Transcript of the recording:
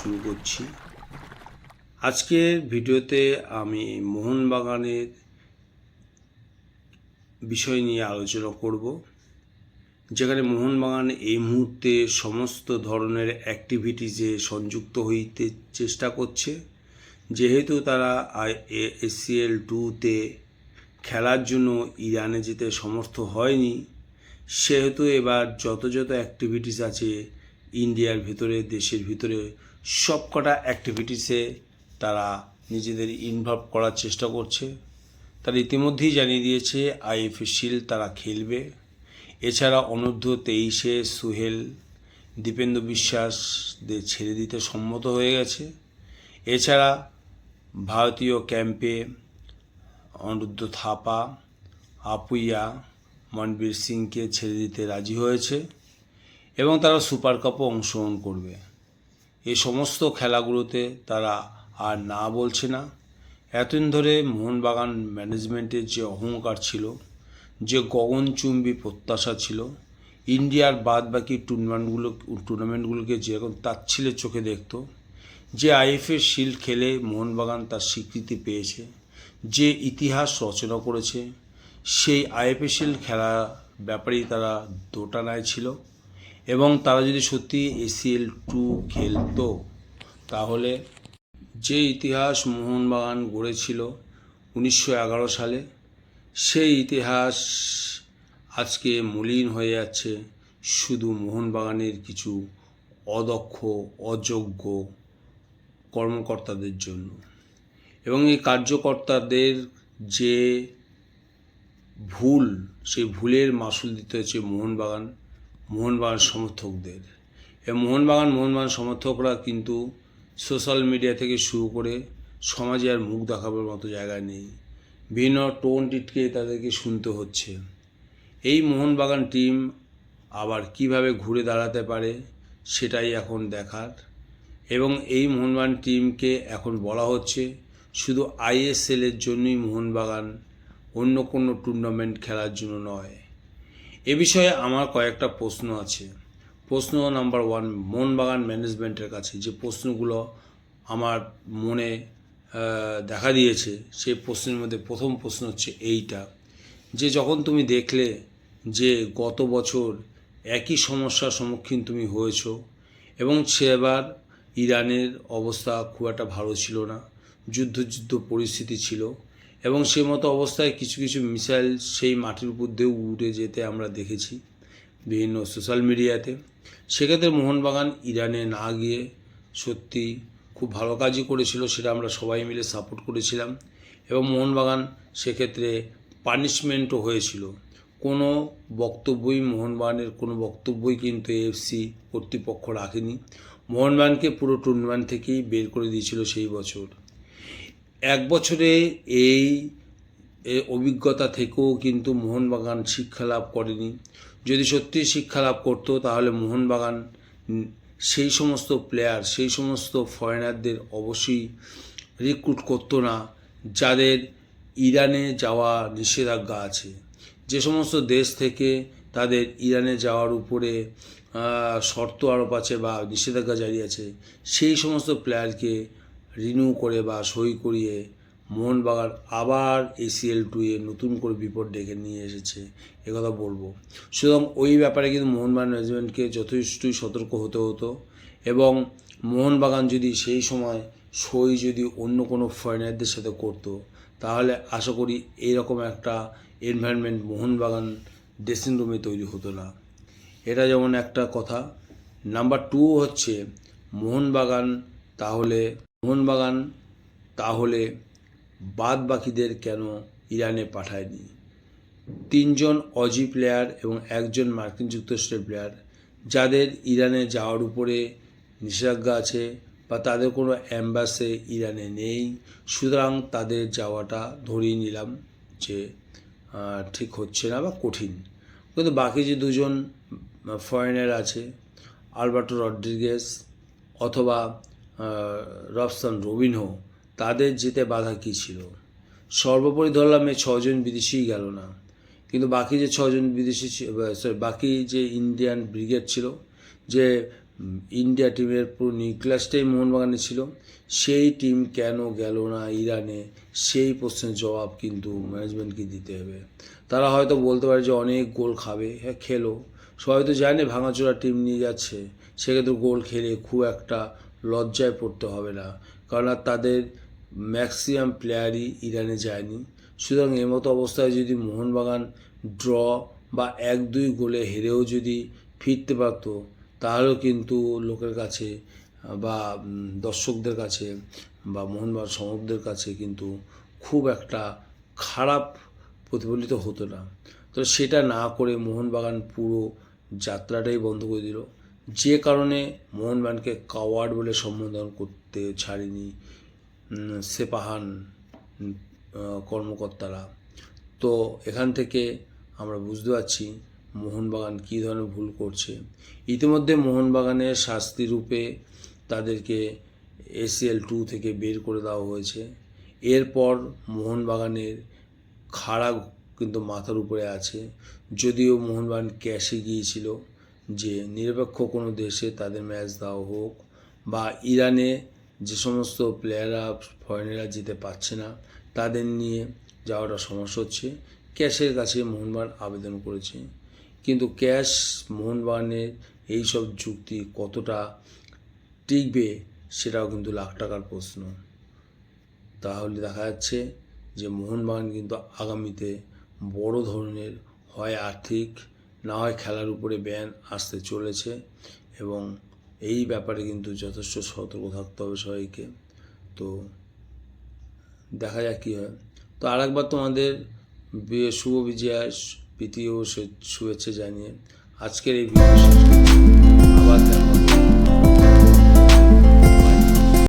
শুরু করছি। আজকের ভিডিওতে আমি মোহনবাগানের বিষয় নিয়ে আলোচনা করব, যেখানে মোহনবাগান এই মুহূর্তে সমস্ত ধরনের অ্যাক্টিভিটিসে সংযুক্ত হইতে চেষ্টা করছে। যেহেতু তারা এসসিএল টুতে খেলার জন্য ইরানে যেতে সমর্থ হয়নি, সেহেতু এবার যত যত অ্যাক্টিভিটিস আছে ইন্ডিয়ার ভিতরে, দেশের ভিতরে সব কটা অ্যাক্টিভিটিসে তারা নিজেদের ইনভলভ করার চেষ্টা করছে। তারা ইতিমধ্যেই জানিয়ে দিয়েছে আইএফএ শিল তারা খেলবে। এছাড়া অনূর্ধ্ব তেইশে সুহেল দীপেন্দ্র বিশ্বাসদের ছেড়ে দিতে সম্মত হয়ে গেছে। এছাড়া ভারতীয় ক্যাম্পে অনিরুদ্ধ থাপা, আপুইয়া, মনবীর সিংকে ছেড়ে দিতে রাজি হয়েছে এবং তারা সুপার কাপও অংশগ্রহণ করবে। এই সমস্ত খেলাগুলোতে তারা আর না বলছে না। এতদিন ধরে মোহনবাগান ম্যানেজমেন্টের যে অহংকার ছিল, যে গগনচুম্বী প্রত্যাশা ছিল, ইন্ডিয়ার বাদ বাকি টুর্নামেন্টগুলো, টুর্নামেন্টগুলোকে যেরকম তাচ্ছিলের চোখে দেখতো, যে আইএফএ শিল্ড খেলে মোহনবাগান তার স্বীকৃতি পেয়েছে, যে ইতিহাস রচনা করেছে, সেই আইএফএ শিল্ড খেলা ব্যাপারেই তারা দোটানায় ছিল। এবং তারা যদি সত্যি এসিএল টু খেলতো, তাহলে যে ইতিহাস মোহনবাগান গড়েছিল উনিশশো এগারো সালে, সেই ইতিহাস আজকে মলিন হয়ে যাচ্ছে। শুধু মোহনবাগানের কিছু অদক্ষ, অযোগ্য কর্মকর্তাদের জন্য। এবং এই কার্যকর্তাদের যে ভুল, সেই ভুলের মাসুল দিতে হয়েছে মোহনবাগান। মোহনবাগান সমর্থকদের। এবং মোহনবাগান মোহনবাগান সমর্থকরা কিন্তু সোশ্যাল মিডিয়া থেকে শুরু করে সমাজে আর মুখ দেখাবার মতো জায়গায় নেই। বিভিন্ন টোন টিটকে তাদেরকে শুনতে হচ্ছে। এই মোহনবাগান টিম আবার কীভাবে ঘুরে দাঁড়াতে পারে সেটাই এখন দেখার। এবং এই মোহনবাগান টিমকে এখন বলা হচ্ছে শুধু আইএসএলের জন্যই মোহনবাগান অন্য কোনো টুর্নামেন্ট খেলার জন্য নয়। এ বিষয়ে আমার কয়েকটা প্রশ্ন আছে। প্রশ্ন নাম্বার ওয়ান মোহনবাগান ম্যানেজমেন্টের কাছে যে প্রশ্নগুলো আমার মনে দেখা দিয়েছে, সেই প্রশ্নের মধ্যে প্রথম প্রশ্ন হচ্ছে এইটা। যে যখন তুমি দেখলে যে গত বছর একই সমস্যার সম্মুখীন তুমি হয়েছো এবং সেবার ইরানের অবস্থা খুব একটা ভালো ছিল না যুদ্ধ যুদ্ধ পরিস্থিতি ছিল এবং সে মতো অবস্থায় কিছু কিছু মিসাইল সেই মাটির উপর দিয়েও উড়ে যেতে আমরা দেখেছি বিভিন্ন সোশ্যাল মিডিয়াতে। সেক্ষেত্রে মোহনবাগান ইরানে না গিয়ে সত্যি খুব ভালো কাজই করেছিল সেটা আমরা সবাই মিলে সাপোর্ট করেছিলাম এবং মোহনবাগান সেক্ষেত্রে পানিশমেন্টও হয়েছিল। কোনো বক্তব্যই মোহনবাগানের কোনো বক্তব্যই কিন্তু এফসি কর্তৃপক্ষ রাখেনি। মোহনবাগানকে পুরো টুর্নামেন্ট থেকেই বের করে দিয়েছিল সেই বছর। এক বছরে এই অভিজ্ঞতা থেকেও কিন্তু মোহনবাগান শিক্ষা লাভ করেনি। যদি সত্যি শিক্ষা লাভ করতো, তাহলে মোহনবাগান সেই সমস্ত প্লেয়ার সেই সমস্ত ফরেনারদের অবশ্যই রিক্রুট করতো না, যাদের ইরানে যাওয়া নিষেধাজ্ঞা আছে। যে সমস্ত দেশ থেকে তাদের ইরানে যাওয়ার উপরে শর্ত আরোপ আছে বা নিষেধাজ্ঞা জারি আছে, সেই সমস্ত প্লেয়ারকে রিনিউ করে বা সই করিয়ে মোহনবাগান আবার এসিএল টুয়ে নতুন করে বিপদ ডেকে নিয়ে এসেছে একথা বলব। সুতরাং ওই ব্যাপারে কিন্তু মোহনবাগান ম্যানেজমেন্টকে যথেষ্টই সতর্ক হতে হতো এবং মোহনবাগান যদি সেই সময় সই যদি অন্য কোনো ফরেনারদের সাথে করতো, তাহলে আশা করি এইরকম একটা এনভায়রনমেন্ট মোহনবাগান ড্রেসিং রুমে তৈরি হতো না। এটা যেমন একটা কথা। নাম্বার টু হচ্ছে, মোহনবাগান তাহলে মোহনবাগান, তাহলে বাদ বাকিদের কেন ইরানে পাঠায়নি? তিনজন অজি প্লেয়ার এবং একজন মার্কিন যুক্তরাষ্ট্রের প্লেয়ার, যাদের ইরানে যাওয়ার উপরে নিষেধাজ্ঞা আছে বা তাদের কোনো অ্যাম্বাসে ইরানে নেই, সুতরাং তাদের যাওয়াটা ধরিয়ে নিলাম যে ঠিক হচ্ছে না বা কঠিন। কিন্তু বাকি যে দুজন ফরেনার আছে, আলবার্টো রড্রিগেস অথবা আহ, রবসন রবিনহো তাদের যেতে বাধা কী ছিল? সর্বোপরি ধরলাম এই ছজন বিদেশিই গেল না। কিন্তু বাকি যে ছজন বিদেশি sorry, বাকি যে ইন্ডিয়ান ব্রিগেড ছিল যে ইন্ডিয়া টিমের পুরো নিউক্লিয়াসটাই মোহনবাগানে ছিল সেই টিম কেন গেল না ইরানে? সেই প্রশ্নের জবাব কিন্তু ম্যানেজমেন্টকে দিতে হবে। তারা হয়তো বলতে পারে যে অনেক গোল খাবে হ্যাঁ খেলো। সবাই তো জানে ভাঙাচোরা টিম নিয়ে যাচ্ছে। সেক্ষেত্রে গোল খেলে খুব একটা লজ্জায় পড়তে হবে না। কারণ তাদের ম্যাক্সিমাম প্লেয়ারই ইরানে যায়নি। সুতরাং এমতো অবস্থায় যদি মোহনবাগান ড্র বা এক দুই গোলে হেরেও যদি ফিরতে পারতো, তাহলেও কিন্তু লোকের কাছে বা দর্শকদের কাছে বা মোহনবাগান সমর্থকদের কাছে কিন্তু খুব একটা খারাপ প্রতিফলিত হতো না। তো সেটা না করে মোহনবাগান পুরো যাত্রাটাই বন্ধ করে দিল। যে কারণে মোহনবাগানকে কাওয়ার্ড বলে সম্বোধন করতে ছাড়েনি সেপাহান কর্মকর্তারা। তো এখান থেকে আমরা বুঝতে পারছি মোহনবাগান কী ধরনের ভুল করছে। ইতিমধ্যে মোহনবাগানের শাস্তি রূপে তাদেরকে এসিএল টু থেকে বের করে দেওয়া হয়েছে। এরপর মোহনবাগানের খাড়া কিন্তু মাথার উপরে আছে, যদিও মোহনবাগান ক্যাশে গিয়েছিল। যে নিরপেক্ষ কোনো দেশে তাদের ম্যাচ দেওয়া হোক বা ইরানে যে সমস্ত প্লেয়াররা ফরেনেরা যেতে পারছে না, তাদের নিয়ে যাওয়াটা সমস্যা হচ্ছে। ক্যাশের কাছে মোহনবাগান আবেদন করেছে। কিন্তু ক্যাশ, মোহনবাগানের এই সব যুক্তি কতটা টিকবে সেটাও কিন্তু লাখ টাকার প্রশ্ন। তাহলে দেখা যাচ্ছে যে মোহনবাগান কিন্তু আগামীতে বড় ধরনের হয় আর্থিক না হয় খেলার উপরে ব্যান আসতে চলেছে এবং এই ব্যাপারে কিন্তু যথেষ্ট সতর্ক থাকতে হবে সবাইকে। তো দেখা যাক কী হয়। তো আর একবার তোমাদের শুভ বিজয়া প্রীতি ও শুভেচ্ছা জানিয়ে আজকের এই ভিডিও আবার দেখা।